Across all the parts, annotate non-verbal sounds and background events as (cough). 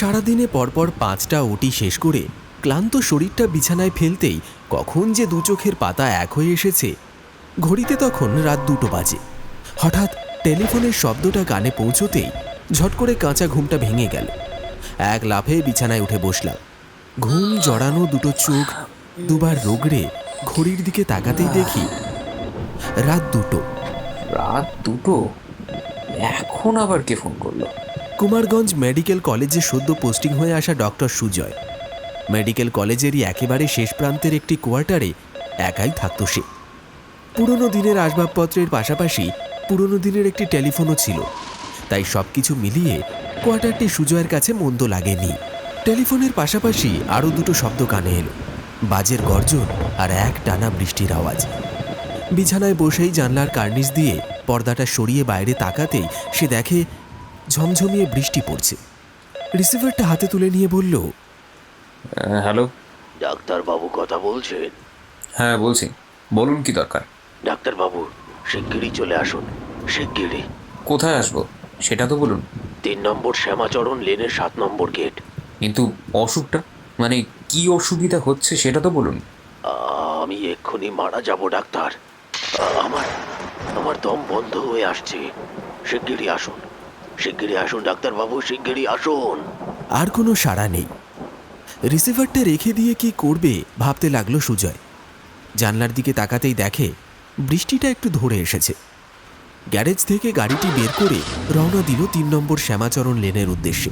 সারাদিনে পরপর পাঁচটা ওটি শেষ করে ক্লান্ত শরীরটা বিছানায় ফেলতেই কখন যে দু চোখের পাতা এক হয়ে এসেছে। ঘড়িতে তখন রাত দুটো বাজে। হঠাৎ টেলিফোনের শব্দটা কানে পৌঁছতেই ঝট করে কাঁচা ঘুমটা ভেঙে গেল। এক লাফে বিছানায় উঠে বসলাম। ঘুম জড়ানো দুটো চোখ দুবার রোগড়ে ঘড়ির দিকে তাকাতেই দেখি রাত দুটো। রাত দুটো? এখন আবার কে ফোন করল? কুমারগঞ্জ মেডিকেল কলেজে সদ্য পোস্টিং হয়ে আসা ডক্টর সুজয়। মেডিকেল কলেজেরই একেবারে শেষ প্রান্তের একটি কোয়ার্টারে একাই থাকতো সে। পুরনো দিনের আসবাবপত্রের পাশাপাশি পুরনো দিনের একটি টেলিফোনও ছিল। তাই সব কিছু মিলিয়ে কোয়ার্টারটি সুজয়ের কাছে মন্দ লাগেনি। টেলিফোনের পাশাপাশি আরও দুটো শব্দ কানে এলো। বাজের গর্জন আর এক টানা বৃষ্টির আওয়াজ। বিছানায় বসেই জানলার কার্নিশ দিয়ে পর্দাটা সরিয়ে বাইরে তাকাতেই সে দেখে ঝমঝমিয়ে বৃষ্টি পড়ছে। রিসিভারটা হাতে তুলে নিয়ে বলল হ্যালো। ডাক্তারবাবু কথা বলছেন? হ্যাঁ বলছি। বলুন কি দরকার? ডাক্তারবাবু শিগগিরই চলে আসুন শিগগিরই। কোথায় আসব? সেটা তো বলুন। তিন নম্বর শ্যামাচরণ লেনের সাত নম্বর গেট। কিন্তু অসুখটা? মানে কি অসুবিধা হচ্ছে সেটা তো বলুন। আমি এক্ষুনি মারা যাব ডাক্তার। আ, আমার আমার দম বন্ধ হয়ে আসছে। শিগগিরই আসুন। শিগগিরই আসুন, ডাক্তারবাবু, শিগগিরই আসুন। আর কোনো সাড়া নেই। রিসিভারটা রেখে দিয়ে কি করবে ভাবতে লাগল সুজয়। জানলার দিকে তাকাতেই দেখে বৃষ্টিটা একটু ধরে এসেছে। গ্যারেজ থেকে গাড়িটি বের করে রওনা দিল তিন নম্বর শ্যামাচরণ লেনের উদ্দেশ্যে।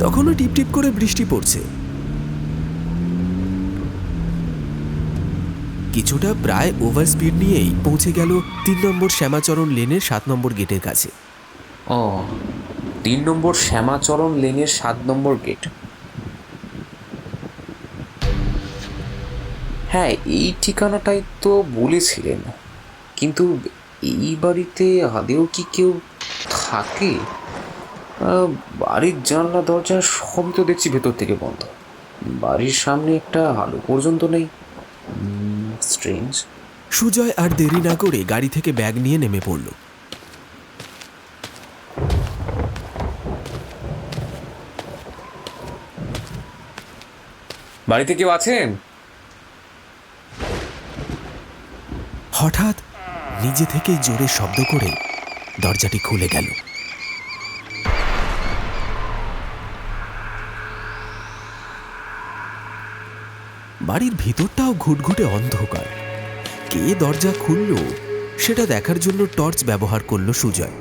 তখনও টিপটিপ করে বৃষ্টি পড়ছে। কিছুটা প্রায় ওভার স্পিড নিয়েই পৌঁছে গেল তিন নম্বর শ্যামাচরণ লেনের সাত নম্বর গেটের কাছে। ও, তিন নম্বর শ্যামাচরণ লেনের সাত নম্বর গেট হ্যাঁ এই ঠিকানাটাই তো বলেছিলেন। কিন্তু এই বাড়িতে আদেও কি কেউ থাকে? বাড়ির জানলা দরজা সবই তো দেখছি ভেতর থেকে বন্ধ। বাড়ির সামনে একটা আলো পর্যন্ত নেই। স্ট্রেঞ্জ সুজয় আর দেরি না করে গাড়ি থেকে ব্যাগ নিয়ে নেমে পড়ল। বাড়িতে কেউ আছেন? হঠাৎ নিজে থেকেই জোরে শব্দ করে দরজাটি খুলে গেল। বাড়ির ভিতরটাও ঘুটঘুটে অন্ধকার। কে দরজা খুলল সেটা দেখার জন্য টর্চ ব্যবহার করল সুজয়।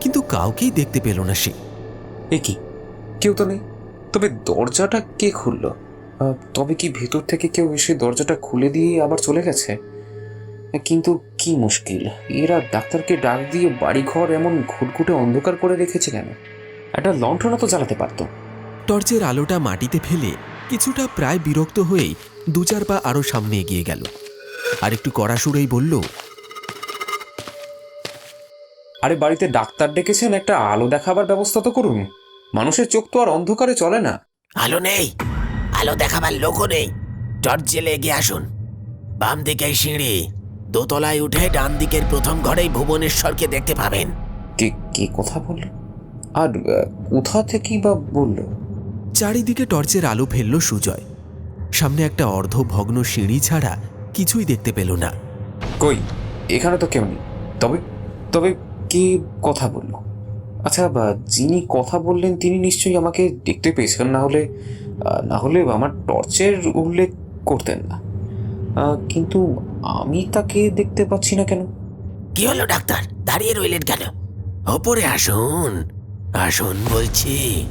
কিন্তু কাউকেই দেখতে পেল না সে। এ কি? কেউ তো নেই? তবে দরজাটা কে খুললো? তবে কি ভেতর থেকে কেউ এসে দরজাটা খুলে দিয়ে আবার চলে গেছে? কিন্তু কি মুশকিল এরা ডাক্তারকে ডাক দিয়ে বাড়িঘর এমন ঘুটঘুটে অন্ধকার করে রেখেছে কেন? একটা লণ্ঠনও তো জ্বালাতে পারতো। টর্চের আলোটা মাটিতে ফেলে কিছুটা প্রায় বিরক্ত হয়েই দু চার পা আরও সামনে এগিয়ে গেল। আর একটু কড়া সুরেই বলল আরে বাড়িতে ডাক্তার ডেকেছেন একটা আলো দেখাবার ব্যবস্থা তো করুন। মানুষের চোখ তো আর অন্ধকারে চলে না। আলো নেই আলো দেখাবার লোকও নেই। টর্চ জেলে এগিয়ে আসুন। বাম দিকে সিঁড়ি দোতলায় উঠে ডান দিকের প্রথম ঘরেই ভুবনেশ্বরকে দেখতে পাবেন। কে কে কথা বলল? আর কোথা থেকেই বা বলল? চারিদিকে টর্চের আলো ফেলল সুজয়। সামনে একটা অর্ধ ভগ্ন সিঁড়ি ছাড়া কিছুই দেখতে পেল না। কই? এখানে তো কেউ নেই। তবে তবে কে কথা বলল? আচ্ছা বা যিনি কথা বললেন তিনি নিশ্চয়ই আমাকে দেখতে পেয়েছিলেন। না হলে না হলে আমার টর্চের উল্লেখ করতেন না। কিন্তু আমি তাকে দেখতে পাচ্ছি না কেন? কি হলো ডাক্তার? দাঁড়িয়ে রইলেন কেন? ওপরে আসুন। আসুন বলছি।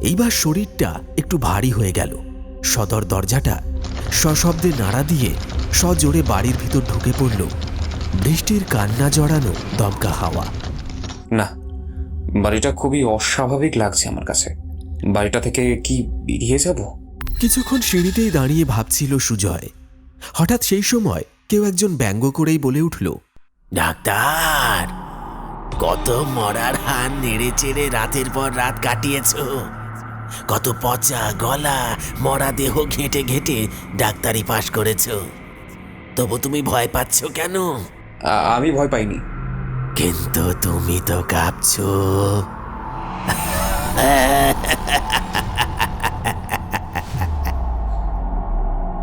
এইবার শরীরটা একটু ভারী হয়ে গেল। সদর দরজাটা সশব্দে নাড়া দিয়ে সজোরে বাড়ির ভিতর ঢুকে পড়ল। বৃষ্টির কান্না জড়ানো দমকা হাওয়া। না বাড়িটা খুবই অস্বাভাবিক লাগছে আমার কাছে। বাড়িটা থেকে কি বেরিয়ে যাব? কিছুক্ষণ সিঁড়িতেই দাঁড়িয়ে ভাবছিল সুজয়। হঠাৎ সেই সময় কেউ একজন ব্যঙ্গ করেই বলে উঠল ডাক্তার কত মরার হান নেড়ে চেড়ে রাতের পর রাত কাটিয়েছ? কত পচা গলা মরা দেহ ঘেঁটে ঘেঁটে ডাক্তারি পাশ করেছ। তবু তুমি ভয় পাচ্ছ কেন? আমি ভয় পাইনি। কিন্তু তুমি তো কাঁপছো।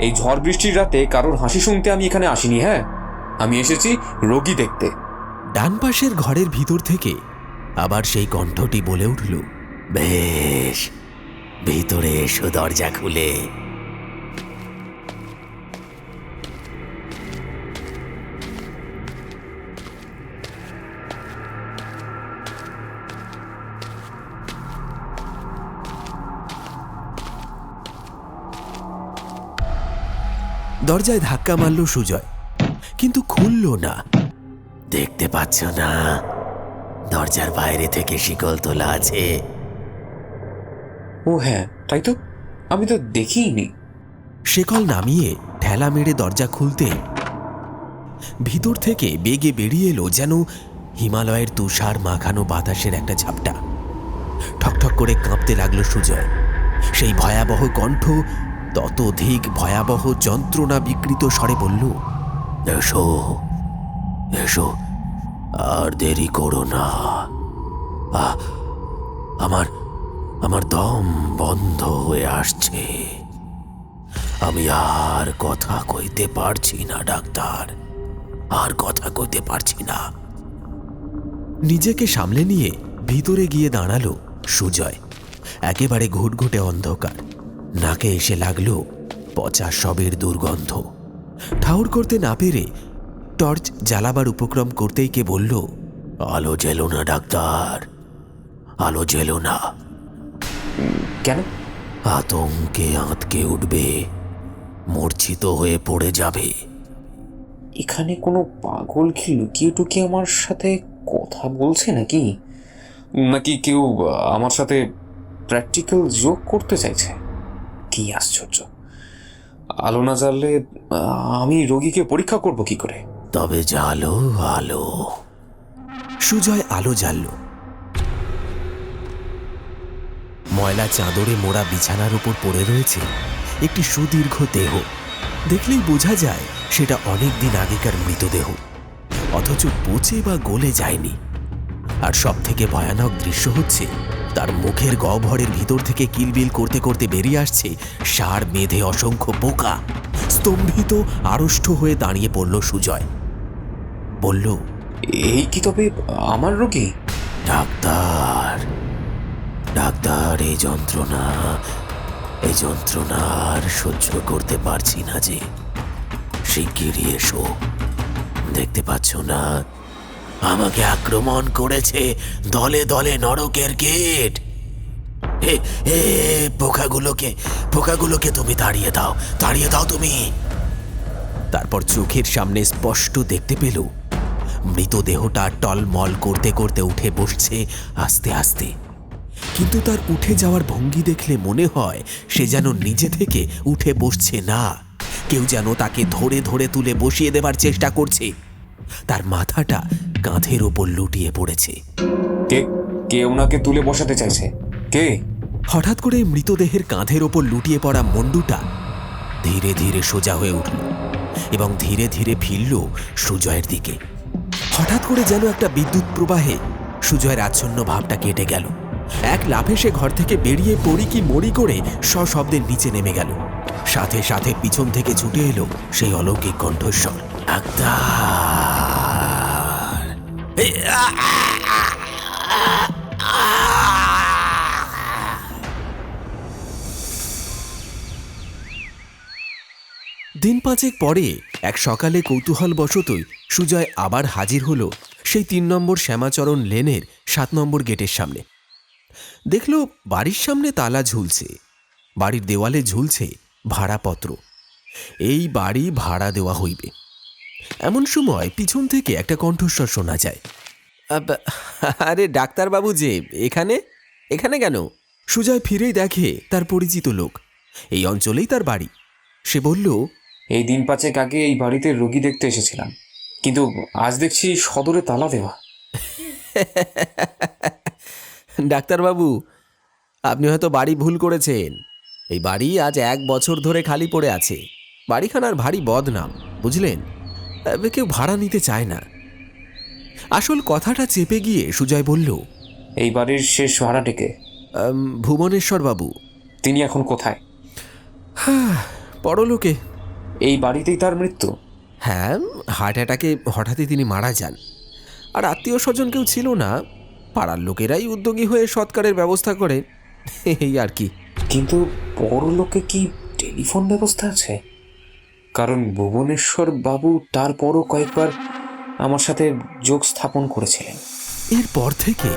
এই ঝড় বৃষ্টির রাতে কারোর হাসি শুনতে আমি এখানে আসিনি হ্যাঁ? আমি এসেছি রোগী দেখতে। ডান পাশের ঘরের ভিতর থেকে আবার সেই কণ্ঠটি বলে উঠল বেশ ভিতরে এসো, দরজা খুলে। দরজায় ধাক্কা মারল সুজয়, কিন্তু খুলল না। দেখতে পাচ্ছ না, দরজার বাইরে থেকে শিকল তোলা আছে। ও হ্যাঁ তাই তো? আমি তো দেখিইনি শেকল নামিয়ে ঠেলা মেরে দরজা খুলতে ভিতর থেকে বেগে বেরিয়ে এলো যেন হিমালয়ের তুষার মাখানো বাতাসের একটা ঝাপটা। ঠকঠক করে কাঁপতে লাগল সুজয়। সেই ভয়াবহ কণ্ঠ ততোধিক ভয়াবহ যন্ত্রণা বিকৃত স্বরে বলল এসো এসো আর দেরি করো না। আহ, আমার আমার দম বন্ধ হয়ে আসছে। আমি আর কথা কইতে পারছি না, ডাক্তার। আর কথা কইতে পারছি না। নিজেকে সামলে নিয়ে ভিতরে গিয়ে দাঁড়াল সুজয়। একেবারে ঘুটঘুটে অন্ধকার। নাকে এসে লাগল পচা সবের দুর্গন্ধ। ঠাউর করতে না পেরে টর্চ জ্বালাবার উপক্রম করতেই কে বলল, আলো জেলো না, ডাক্তার। আলো জেলো না। কেন? আতঙ্কে আঁতকে উঠবে মূর্ছিত হয়ে পড়ে যাবে। এখানে কোনো পাগল কি লুকিয়ে টুকিয়ে আমার সাথে কথা বলছে নাকি? নাকি কেউ আমার সাথে প্র্যাকটিক্যাল যোগ করতে চাইছে? কি আশ্চর্য। আলো না জ্বাললে আহ, আমি রোগীকে পরীক্ষা করব কি করে? তবে জালো আলো। সুজয় আলো জ্বালল। ময়লা চাদরে মোড়া বিছানার উপর পড়ে রয়েছে একটি সুদীর্ঘ দেহ। দেখলেই বোঝা যায় সেটা অনেক দিন আগেকার মৃতদেহ। অথচ পচে বা গলে যায়নি। আর সব থেকে ভয়ানক দৃশ্য হচ্ছে তার মুখের গহ্বরের ভিতর থেকে কিলবিল করতে করতে বেরিয়ে আসছে সার বেঁধে অসংখ্য পোকা স্তম্ভিত আড়ষ্ট হয়ে দাঁড়িয়ে পড়ল সুজয়। বলল এই কি তবে আমার রোগী? ডাক্তার। ডাক্তার, এই যন্ত্রণা এই যন্ত্রণা আর সহ্য করতে পারছি না যে। শিগগিরই এসো। দেখতে পাচ্ছ না? আমাকে আক্রমণ করেছে দলে দলে নরকের গেট। এ এ পোকাগুলোকে পোকাগুলোকে তুমি তাড়িয়ে দাও তাড়িয়ে দাও তুমি। তারপর চোখের সামনে স্পষ্ট দেখতে পেল, মৃতদেহটা টলমল করতে করতে উঠে বসছে আস্তে আস্তে। কিন্তু তার উঠে যাওয়ার ভঙ্গি দেখলে মনে হয় সে যেন নিজে থেকে উঠে বসছে না। কেউ যেন তাকে ধরে ধরে তুলে বসিয়ে দেবার চেষ্টা করছে। তার মাথাটা কাঁধের ওপর লুটিয়ে পড়েছে। কে? কে ওনাকে তুলে বসাতে চাইছে? কে? হঠাৎ করে মৃতদেহের কাঁধের ওপর লুটিয়ে পড়া মন্ডুটা ধীরে ধীরে সোজা হয়ে উঠল এবং ধীরে ধীরে ফিরল সুজয়ের দিকে। হঠাৎ করে যেন একটা বিদ্যুৎ প্রবাহে সুজয়ের আচ্ছন্ন ভাবটা কেটে গেল। এক লাফে সে ঘর থেকে বেরিয়ে পড়ি কি মরি করে সশব্দের নিচে নেমে গেল। সাথে সাথে পিছন থেকে ছুটে এলো সেই অলৌকিক কণ্ঠস্বর। দিন পাঁচেক পরে এক সকালে কৌতূহলবশতই সুজয় আবার হাজির হলো সেই তিন নম্বর শ্যামাচরণ লেনের সাত নম্বর গেটের সামনে। দেখল বাড়ির সামনে তালা ঝুলছে। বাড়ির দেওয়ালে ঝুলছে ভাড়াপত্র। এই বাড়ি ভাড়া দেওয়া হইবে। এমন সময় পিছন থেকে একটা কণ্ঠস্বর শোনা যায়। আরে ডাক্তারবাবু যে এখানে? এখানে কেন? সুজয় ফিরেই দেখে তার পরিচিত লোক। এই অঞ্চলেই তার বাড়ি। সে বলল এই দিন পাঁচেক আগে এই বাড়িতে রোগী দেখতে এসেছিলাম। কিন্তু আজ দেখছি সদরে তালা দেওয়া। (laughs) ডাক্তারবাবু আপনি হয়তো বাড়ি ভুল করেছেন। এই বাড়ি আজ এক বছর ধরে খালি পড়ে আছে। বাড়িখানার ভারী বদনাম বুঝলেন? কেউ ভাড়া নিতে চায় না। আসল কথাটা চেপে গিয়ে সুজয় বলল এই বাড়ির শেষ ভাড়াটেকে "আম, ভুবনেশ্বর বাবু। তিনি এখন কোথায়? হ্যাঁ পরলোকে। এই বাড়িতেই তার মৃত্যু? হ্যাঁ হার্ট অ্যাটাকে হঠাৎই তিনি মারা যান। আর আত্মীয় স্বজন কেউ ছিল না পাড়ার লোকেরাই উদ্যোগী হয়ে সৎকারের ব্যবস্থা করে। এই আর কি। কিন্তু পরলোকে কি টেলিফোন ব্যবস্থা আছে? কারণ ভুবনেশ্বর বাবু তারপরও কয়েকবার আমার সাথে যোগ স্থাপন করেছিলেন। এরপর থেকে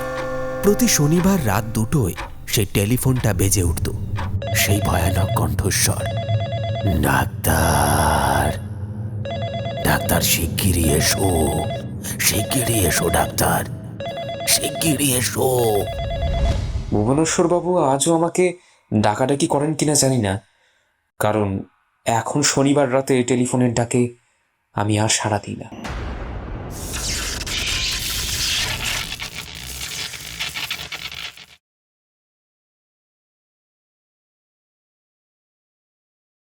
প্রতি শনিবার রাত দুটোয় সেই টেলিফোনটা বেজে উঠত। সেই ভয়ানক কণ্ঠস্বর। ডাক্তার! ডাক্তার শিগগিরই এসো। শিগগিরই এসো ডাক্তার! শিগগিরই এসো। ভুবনেশ্বর বাবু আজও আমাকে ডাকাডাকি করেন কিনা জানি না। কারণ এখন শনিবার রাতে টেলিফোনের ডাকে আমি আর সাড়া দিই না।